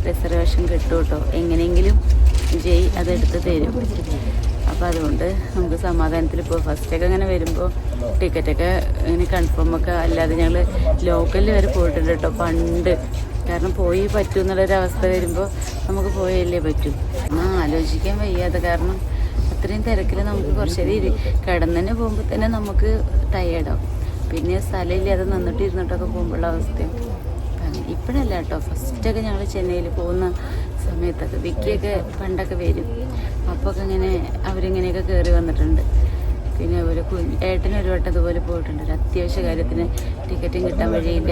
റിസർവേഷൻ കിട്ടും കേട്ടോ. എങ്ങനെയെങ്കിലും ജയ് അതെടുത്ത് തരും. അപ്പോൾ അതുകൊണ്ട് നമുക്ക് സമാധാനത്തിൽ ഇപ്പോൾ ഫസ്റ്റൊക്കെ അങ്ങനെ വരുമ്പോൾ ടിക്കറ്റൊക്കെ ഇങ്ങനെ കൺഫേം ഒക്കെ അല്ലാതെ ഞങ്ങൾ ലോക്കലിൽ വരെ പോയിട്ടുണ്ട് കേട്ടോ പണ്ട്. കാരണം പോയി പറ്റൂ എന്നുള്ളൊരവസ്ഥ വരുമ്പോൾ നമുക്ക് പോയല്ലേ പറ്റൂ. ആ ആലോചിക്കാൻ വയ്യാതെ കാരണം അത്രയും തിരക്കിൽ നമുക്ക് കുറച്ചേരം ഇരി കിടന്നു തന്നെ പോകുമ്പോൾ തന്നെ നമുക്ക് ടയേർഡാവും പിന്നെ സ്ഥലമില്ലാതെ നിന്നിട്ട് ഇരുന്നിട്ടൊക്കെ പോകുമ്പോഴുള്ള അവസ്ഥയും. ഇപ്പോഴല്ല കേട്ടോ ഫസ്റ്റൊക്കെ ഞങ്ങൾ ചെന്നൈയിൽ പോകുന്ന സമയത്തൊക്കെ വിക്കിയൊക്കെ പണ്ടൊക്കെ വരും. അപ്പോൾ ഒക്കെ ഇങ്ങനെ അവരിങ്ങനെയൊക്കെ കയറി വന്നിട്ടുണ്ട്. പിന്നെ ഒരു കുഞ്ഞ് ഏട്ടന് ഒരു വട്ടം ഇതുപോലെ പോയിട്ടുണ്ട്. ഒരു അത്യാവശ്യ കാര്യത്തിന് ടിക്കറ്റും കിട്ടാൻ വഴിയില്ല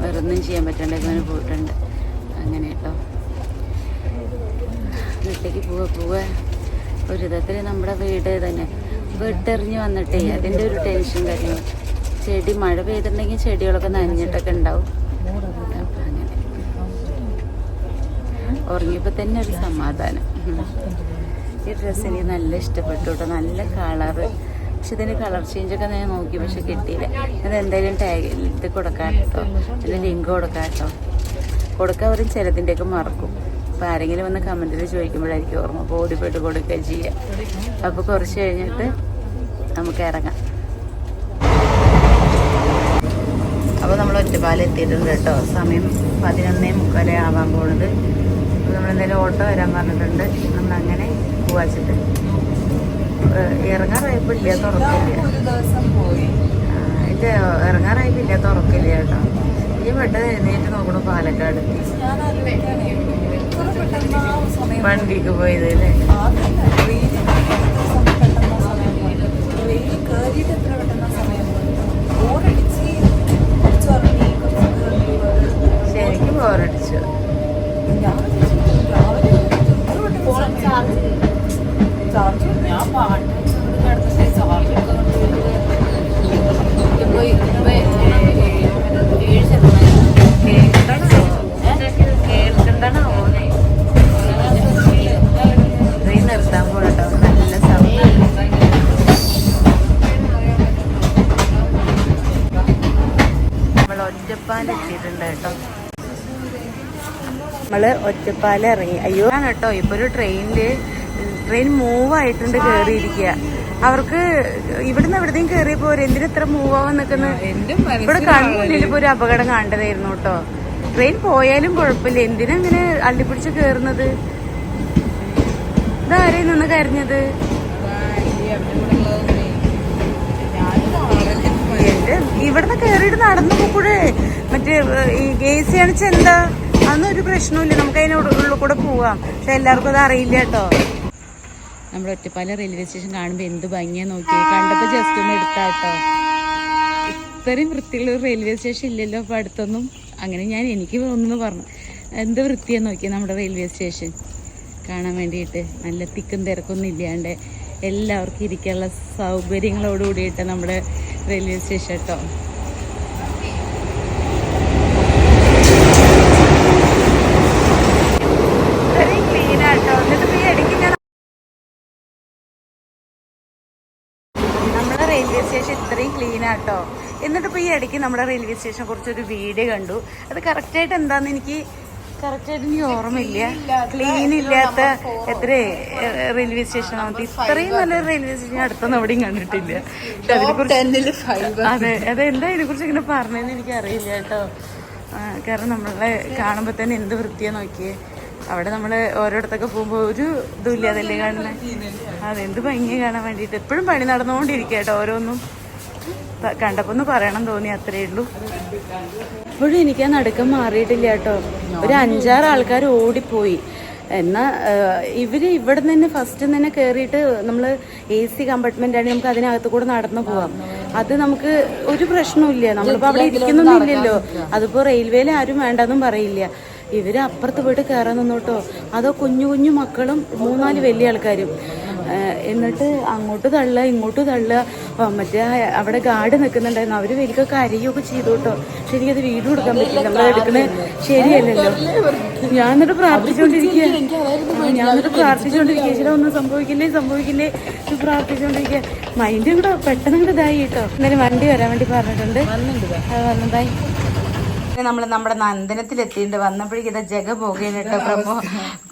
വേറെ ഒന്നും ചെയ്യാൻ പറ്റണ്ട അങ്ങനെ പോയിട്ടുണ്ട്. അങ്ങനെ കേട്ടോ വീട്ടിലേക്ക് പോവുക പോവുക ഒരു വിധത്തിൽ നമ്മുടെ വീട് തന്നെ വെട്ടെറിഞ്ഞ് വന്നിട്ടേ അതിന്റെ ഒരു ടെൻഷൻ കാര്യങ്ങൾ ചെടി മഴ പെയ്തിട്ടുണ്ടെങ്കിൽ ചെടികളൊക്കെ നനഞ്ഞിട്ടൊക്കെ ഉണ്ടാവും. ഉറങ്ങിയപ്പോൾ തന്നെ ഒരു സമാധാനം. ഈ ഡ്രസ്സ് എനിക്ക് നല്ല ഇഷ്ടപ്പെട്ടു കേട്ടോ നല്ല കളറ്. പക്ഷെ കളർ കളർ ചേഞ്ചൊക്കെ ഞാൻ നോക്കി പക്ഷെ കിട്ടിയില്ല. അത് എന്തായാലും ടാഗ് ഇത് കൊടുക്കാം കേട്ടോ. ഇതിന് ലിങ്ക് കൊടുക്കാം കേട്ടോ. കൊടുക്കാൻ പറയും ചിലതിന്റെയൊക്കെ മറക്കും. അപ്പോൾ ആരെങ്കിലും വന്ന് കമന്റിൽ ചോദിക്കുമ്പോഴായിരിക്കും ഓർമ്മ. അപ്പോൾ ഓടിപ്പോയിട്ട് കൊടുക്കുക ചെയ്യുക അപ്പോൾ കുറച്ച് കഴിഞ്ഞിട്ട് നമുക്ക് ഇറങ്ങാം. അപ്പോൾ നമ്മൾ ഒറ്റപ്പാലം എത്തിയിട്ടുണ്ട് കേട്ടോ. സമയം പതിനൊന്നേ മുക്കാലേ ആവാൻ പോണത്. നമ്മൾ എന്തായാലും ഓട്ടോ വരാൻ പറഞ്ഞിട്ടുണ്ട്. നമ്മൾ അങ്ങനെ പോവാച്ചിട്ട്. ഇറങ്ങാറായപ്പോൾ ഇല്ല തുറക്കില്ല. ഇത് ഇറങ്ങാറായപ്പോൾ ഇല്ല തുറക്കില്ല കേട്ടോ. ഈ പെട്ടെന്ന് എഴുന്നേറ്റ് നോക്കണു പാലക്കാട്. വണ്ടിക്ക് പോയത് അല്ലേ? ഞാൻ ഞാൻ കേട്ടോ. നമ്മൾ ഒറ്റപ്പാലം ഇറങ്ങി. അയ്യോ ആണ് കേട്ടോ. ഇപ്പൊ ഒരു ട്രെയിനിൽ ട്രെയിൻ മൂവ് ആയിട്ടുണ്ട് കേറിയിരിക്കുക അവർക്ക് ഇവിടുന്ന് എവിടെയും കയറിയപ്പോ പോരെ എന്തിനാ ഇത്ര മൂവ് ആവാൻ നിൽക്കുന്നത് ഇവിടെ ഇപ്പൊ ഒരു അപകടം കണ്ടതായിരുന്നു കേട്ടോ. ട്രെയിൻ പോയാലും കുഴപ്പമില്ല. എന്തിനാ ഇങ്ങനെ അള്ളിപ്പിടിച്ച് കേറുന്നത്? ഇതാരെ നിന്ന് കരഞ്ഞത്? ഇവിടുന്ന് കയറിയിട്ട് നടന്നപ്പോ കൂടെ മറ്റേ ഈ ഗേസി അണിച്ച എന്താ അതൊന്നും ഒരു പ്രശ്നമില്ല നമുക്ക് അതിനോട് ഉള്ളിൽ കൂടെ പോവാം. പക്ഷെ എല്ലാവർക്കും അത് അറിയില്ല കേട്ടോ. നമ്മുടെ ഒറ്റപ്പാലം റെയിൽവേ സ്റ്റേഷൻ കാണുമ്പോൾ എന്ത് ഭംഗിയാ നോക്കി കണ്ടപ്പോൾ ജസ്റ്റ് ഒന്ന് എടുത്താട്ടോ. ഇത്രയും വൃത്തിയുള്ള റെയിൽവേ സ്റ്റേഷൻ ഇല്ലല്ലോ അപ്പോൾ അടുത്തൊന്നും അങ്ങനെ ഞാൻ എനിക്ക് തോന്നുന്നു പറഞ്ഞു. എന്ത് വൃത്തിയാ നോക്കി നമ്മുടെ റെയിൽവേ സ്റ്റേഷൻ കാണാൻ വേണ്ടിയിട്ട് നല്ല തിക്കും തിരക്കൊന്നും ഇല്ലാണ്ട് എല്ലാവർക്കും ഇരിക്കാനുള്ള സൗകര്യങ്ങളോടുകൂടിയിട്ട് നമ്മുടെ റെയിൽവേ സ്റ്റേഷൻ കേട്ടോ ക്ലീൻ ആട്ടോ എന്നിട്ട് ഈ ഇടയ്ക്ക് ഞാൻ നമ്മുടെ റെയിൽവേ സ്റ്റേഷൻ കേട്ടോ ആട്ടോ എന്നിട്ട് ഇപ്പോൾ ഈ ഇടയ്ക്ക് നമ്മുടെ റെയിൽവേ സ്റ്റേഷൻ കുറച്ചൊരു വീഡിയോ കണ്ടു. അത് കറക്റ്റായിട്ട് എന്താന്ന് എനിക്ക് കറക്റ്റായിട്ട് എനിക്ക് ഓർമ്മയില്ല. ക്ലീൻ ഇല്ലാത്ത എത്ര റെയിൽവേ സ്റ്റേഷനാണ് ഇത്രയും നല്ലൊരു റെയിൽവേ സ്റ്റേഷൻ അടുത്തൊന്നും എവിടെയും കണ്ടിട്ടില്ല. അതെ അതെ എന്താ ഇതിനെക്കുറിച്ച് ഇങ്ങനെ പറഞ്ഞതെന്ന് എനിക്ക് അറിയില്ല കേട്ടോ കാരണം നമ്മളെ കാണുമ്പോൾ തന്നെ എന്ത് വൃത്തിയാ നോക്കിയേ. അവിടെ നമ്മൾ ഓരോടത്തൊക്കെ പോകുമ്പോൾ ഒരു ഇതുമില്ല അതല്ലേ കാണുന്നത് അതെന്ത് ഭംഗിയെ കാണാൻ വേണ്ടിയിട്ട്. എപ്പോഴും പണി നടന്നുകൊണ്ടിരിക്കുക കേട്ടോ ഓരോന്നും. പ- കണ്ടപ്പോ ഒന്ന് പറയണം തോന്നി അത്രേ ഉള്ളൂ. ഇപ്പോഴും എനിക്ക് ആ നടുക്കം മാറിയിട്ടില്ല കേട്ടോ. ഒരു അഞ്ചാറ് ആൾക്കാർ ഓടിപ്പോയി. എന്നാ ഇവർ ഇവിടെ നിന്ന് തന്നെ ഫസ്റ്റ് തന്നെ കയറിയിട്ട് നമ്മൾ എ സി കമ്പാർട്ട്മെന്റ് ആണെങ്കിൽ നമുക്ക് അതിനകത്ത് കൂടെ നടന്നു പോവാം. അത് നമുക്ക് ഒരു പ്രശ്നവുമില്ല നമ്മളിപ്പോ അവിടെ ഇരിക്കുന്നൊന്നുമില്ലല്ലോ. അതിപ്പോ റെയിൽവേയിൽ ആരും വേണ്ടെന്നും പറയില്ല. ഇവർ അപ്പുറത്ത് പോയിട്ട് കയറാൻ നിന്നോട്ടോ? അതോ കുഞ്ഞു കുഞ്ഞു മക്കളും മൂന്നാൽ വലിയ ആൾക്കാരും. എന്നിട്ട് അങ്ങോട്ട് തള്ളുക ഇങ്ങോട്ട് തള്ളുക. മറ്റേ അവിടെ ഗാർഡ് നിൽക്കുന്നുണ്ടായിരുന്നു. അവർ വലിയ കരയൊക്കെ ചെയ്തു കേട്ടോ. ശരിക്കത് വീട് വീഡിയോ എടുക്കാൻ പറ്റില്ല. നമ്മൾ എടുക്കുന്നത് ശരിയല്ലല്ലോ. ഞാൻ എന്നിട്ട് പ്രാർത്ഥിച്ചുകൊണ്ടിരിക്കുക ഞാൻ എന്നിട്ട് പ്രാർത്ഥിച്ചുകൊണ്ടിരിക്കുക ചില ഒന്നും സംഭവിക്കില്ലേ? സംഭവിക്കില്ലേ? പ്രാർത്ഥിച്ചുകൊണ്ടിരിക്കുക മൈൻഡ് കൂടെ പെട്ടെന്ന് കൂടെ ഇതായി കേട്ടോ. എന്നാലും വണ്ടി വരാൻ വേണ്ടി പറഞ്ഞിട്ടുണ്ട്. വന്നതായി നമ്മൾ നമ്മുടെ നന്ദനത്തിൽ എത്തിയിട്ട് വന്നപ്പോഴേക്കും ഇതാ ജഗ പോകുകയാണ് കേട്ടോ. പ്രമോ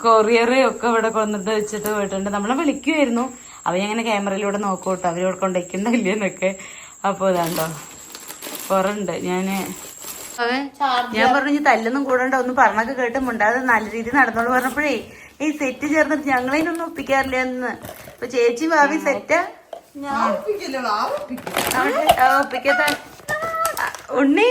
കൊറിയർ ഒക്കെ ഇവിടെ കൊന്നിട്ട് വെച്ചിട്ട് പോയിട്ടുണ്ട്. നമ്മളെ വിളിക്കുമായിരുന്നു അവരങ്ങനെ ക്യാമറയിലൂടെ നോക്കൂ കേട്ടോ. അവരോട് കൊണ്ടേക്കണ്ടോ എന്നൊക്കെ. അപ്പോൾ ഇതാണ്ടോ കുറണ്ട് ഞാൻ ഞാൻ പറഞ്ഞു തല്ലൊന്നും കൂടണ്ട. ഒന്നും പറഞ്ഞൊക്കെ കേട്ട് മുണ്ടാതെ നല്ല രീതിയിൽ നടന്നോളൂ. പറഞ്ഞപ്പോഴേ ഈ സെറ്റ് ചേർന്നിട്ട് ഞങ്ങളതിനൊന്നും ഒപ്പിക്കാറില്ല എന്ന്. അപ്പൊ ചേച്ചി ഭാവി സെറ്റാ ഒപ്പിക്കാത്ത ഉണ്ണി?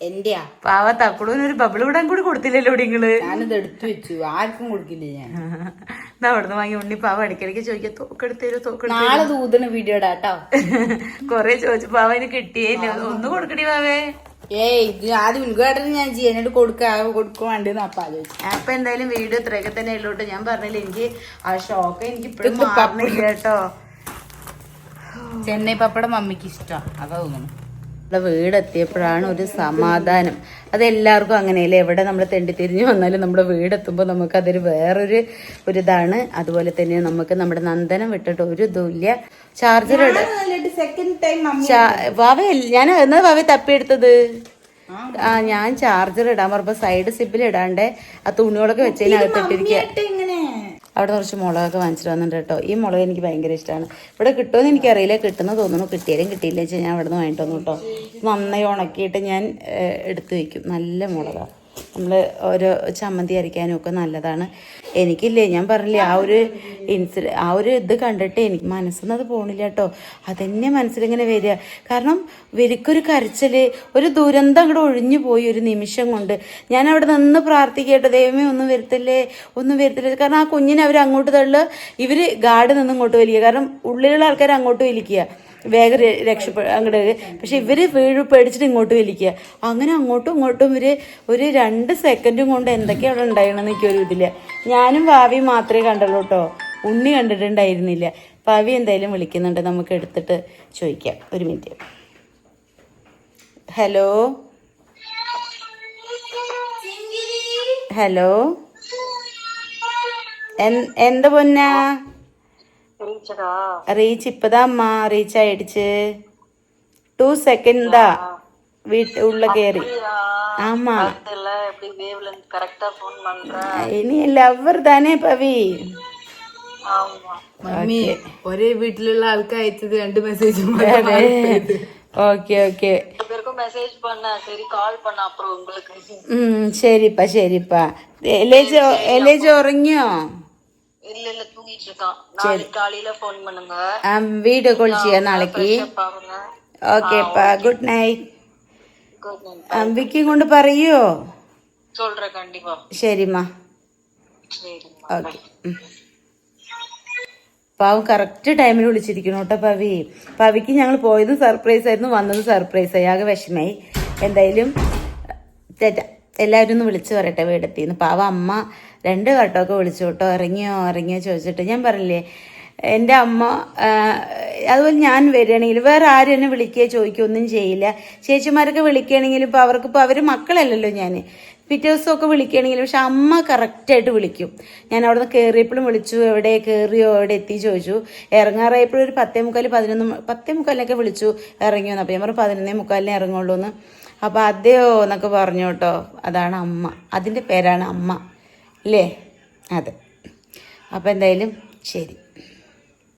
എന്റെയാ? പാവ തക്കുടൂന് ഒരു ബബിൾ വിടാൻ കൂടി കൊടുത്തില്ലല്ലോ നിങ്ങൾ. ഞാനത് എടുത്തു വെച്ചു. ആർക്കും കൊടുക്കില്ല ഞാൻ. (laughs) അവിടുന്ന് വാങ്ങി ഉണ്ണി പാവ ഇടയ്ക്കിടയ്ക്ക് ചോദിക്കാം തോക്കെടുത്തേരോ തോക്കെടുത്ത് നാളെ വീഡിയോ ഇടാട്ടോ (laughs) കൊറേ ചോദിച്ചു പാവ അതിന് കിട്ടിയില്ല ഒന്ന് കൊടുക്കണി പാവേ. ഏയ് ഇത് ആദ്യം ഉദ്ഘാടനം ഞാൻ ചെയ്യാൻ എന്നിട്ട് കൊടുക്ക കൊടുക്കാൻ വേണ്ടി അപ്പ ആലോചിച്ചു. അപ്പൊ എന്തായാലും വീഡിയോ ഇത്രയൊക്കെ തന്നെ ഉള്ളൂട്ടോ ഞാൻ പറഞ്ഞില്ല എനിക്ക് ആ ഷോക്ക് എനിക്ക് ഇപ്പോഴും കേട്ടോ. ചെന്നൈ പപ്പടം മമ്മിക്ക് ഇഷ്ടം. അതാ തോന്നുന്നു. നമ്മുടെ വീടെത്തിയപ്പോഴാണ് ഒരു സമാധാനം. അതെല്ലാവർക്കും അങ്ങനെയല്ലേ? എവിടെ നമ്മൾ തെണ്ടി തിരിഞ്ഞു വന്നാലും നമ്മുടെ വീടെത്തുമ്പോൾ നമുക്ക് അതൊരു വേറൊരു ഒരു ഇതാണ് അതുപോലെ തന്നെ നമുക്ക് നമ്മുടെ നന്ദനം വിട്ടിട്ട് ഒരു ഇതുമില്ല ചാർജർ വാവ ഞാൻ എന്നാ വാവ തപ്പിയെടുത്തത്? ആ ഞാൻ ചാർജർ ഇടാൻ പറഞ്ഞപ്പോ സൈഡ് സിബിൽ ഇടാണ്ട് ആ തുണികളൊക്കെ വെച്ചതിനകത്തിട്ടിരിക്കുക അവിടെ കുറച്ച് മുളകൊക്കെ വാങ്ങിച്ചിട്ട് വന്നിട്ടുണ്ട് കേട്ടോ. ഈ മുളക് എനിക്ക് ഭയങ്കര ഇഷ്ടമാണ് ഇവിടെ കിട്ടുമെന്ന് എനിക്കറിയില്ല. കിട്ടുന്ന തോന്നുന്നു. കിട്ടിയാലും കിട്ടിയില്ല. വെച്ചാൽ ഞാൻ അവിടെ നിന്ന് വാങ്ങിട്ട് കേട്ടോ. നന്നായി ഉണക്കിയിട്ട് ഞാൻ എടുത്തു വയ്ക്കും നല്ല മുളകാണ് നമ്മൾ ഓരോ ചമ്മന്തി അരയ്ക്കാനും ഒക്കെ നല്ലതാണ്. എനിക്കില്ലേ ഞാൻ പറഞ്ഞില്ലേ ആ ഒരു ഇൻസി ആ ഒരു ഇത് കണ്ടിട്ട് എനിക്ക് മനസ്സിൽ അത് പോണില്ല കേട്ടോ അതെന്നെ മനസ്സിലിങ്ങനെ വരിക. കാരണം വരിക്കൊരു കരച്ചിൽ ഒരു ദുരന്തം അങ്ങോട്ട് ഒഴിഞ്ഞു പോയി ഒരു നിമിഷം കൊണ്ട്. ഞാൻ അവിടെ നിന്ന് പ്രാർത്ഥിക്കട്ടെ ദൈവമേ ഒന്നും വരുത്തില്ലേ ഒന്നും വരുത്തില്ല. കാരണം ആ കുഞ്ഞിനെ അവർ അങ്ങോട്ട് തള്ളുക ഇവർ ഗാർഡ് നിന്ന് ഇങ്ങോട്ട് വലിക്കുക കാരണം ഉള്ളിലുള്ള ആൾക്കാർ അങ്ങോട്ട് വലിക്കുക. വേഗം രക്ഷപ്പെടും രക്ഷപ്പെ അങ്ങോട്ട് പക്ഷെ ഇവർ വീഴ് പേടിച്ചിട്ട് ഇങ്ങോട്ട് വലിക്കുക. അങ്ങനെ അങ്ങോട്ടും ഇങ്ങോട്ടും ഇവർ ഒരു രണ്ട് സെക്കൻഡും കൊണ്ട് എന്തൊക്കെയാണ് അവിടെ ഉണ്ടായണമെന്ന് എനിക്കൊരു ഇതില്ല. ഞാനും ഭാവി മാത്രമേ കണ്ടുള്ളൂ കേട്ടോ. ഉണ്ണി കണ്ടിട്ടുണ്ടായിരുന്നില്ല. ഭാവി എന്തായാലും വിളിക്കുന്നുണ്ട്. നമുക്ക് എടുത്തിട്ട് ചോദിക്കാം. ഒരു മിനിറ്റ്. ഹലോ? ഹലോ? എന്താ പൊന്നാ? ரீச்சடா? ரீச் இப்போதான்மா ரீச் ஆயிடுச்சு. டூ செகண்ட் தான் வீட்டு உள்ள கேரி. ஆமா. இனி லவ்வர் தானே பவி. മമ്മി ഒരേ വീട്ടിലുള്ള ആൾക്കായത്തത് രണ്ട് മെസ്സേജ് ஓகே ஓகே மெசேஜ் பண்ண. சரி கால் பண்ண அப்புறம் உங்களுக்கு. ம் சரிப்பா சரிப்பா. எலேஜோ எலேஜோ உறங்கியோ? இல்ல இல்ல தூங்கிட்டு இருக்கான் நாளைக்கு காலையில போன் பண்ணுங்க வீடியோ கால் ചെയ്യാം നാളേക്ക് பாருங்க ഓക്കേപ്പാ good night good night Vicky കൊണ്ട് പറയോ சொல்றேன் கண்டிப்பா ശരിമ്മ சரிம்மா ഓക്കെ പാവം കറക്റ്റ് ടൈമിൽ വിളിച്ചിരിക്കണം കേട്ടോ പവി പവിക്ക് ഞങ്ങൾ പോയത് സർപ്രൈസ് ആയിരുന്നു വന്നത് സർപ്രൈസ് ആയി ആകെ വിഷമായി എന്തായാലും ചേട്ടാ എല്ലാവരും ഒന്ന് വിളിച്ചു പറയട്ടെ വീടെത്തിന്ന് പാവം അമ്മ രണ്ട് വട്ടമൊക്കെ വിളിച്ചു കേട്ടോ. ഇറങ്ങിയോ? ഇറങ്ങിയോ ചോദിച്ചിട്ട്. ഞാൻ പറഞ്ഞില്ലേ എന്റെ അമ്മ അതുപോലെ ഞാൻ വരികയാണെങ്കിൽ വേറെ ആരും എന്നെ വിളിക്കുകയോ ചോദിക്കുകയോ ഒന്നും ചെയ്യില്ല. ചേച്ചിമാരൊക്കെ വിളിക്കുകയാണെങ്കിലും ഇപ്പോൾ അവർക്ക് ഇപ്പോൾ അവർ മക്കളല്ലല്ലോ ഞാൻ. പിറ്റേ ദിവസമൊക്കെ വിളിക്കുകയാണെങ്കിലും പക്ഷെ അമ്മ കറക്റ്റായിട്ട് വിളിക്കും. ഞാൻ അവിടെ നിന്ന് കയറിയപ്പോഴും വിളിച്ചു എവിടെ കയറിയോ എവിടെ എത്തി ചോദിച്ചു. ഇറങ്ങാറായപ്പോഴും ഒരു പത്തേ മുക്കാൽ പതിനൊന്ന് പത്തേ മുക്കാലിനൊക്കെ വിളിച്ചു ഇറങ്ങിയോ? എന്ന് അപ്പോൾ ഞാൻ പറഞ്ഞു പതിനൊന്നേ മുക്കാലിനെ ഇറങ്ങുള്ളൂ എന്ന് അപ്പോൾ അതെയോ എന്നൊക്കെ പറഞ്ഞു കേട്ടോ. അതാണ് അമ്മ. അതിന്റെ പേരാണ് അമ്മ. അല്ലേ അതെ. അപ്പോൾ എന്തായാലും ശരി.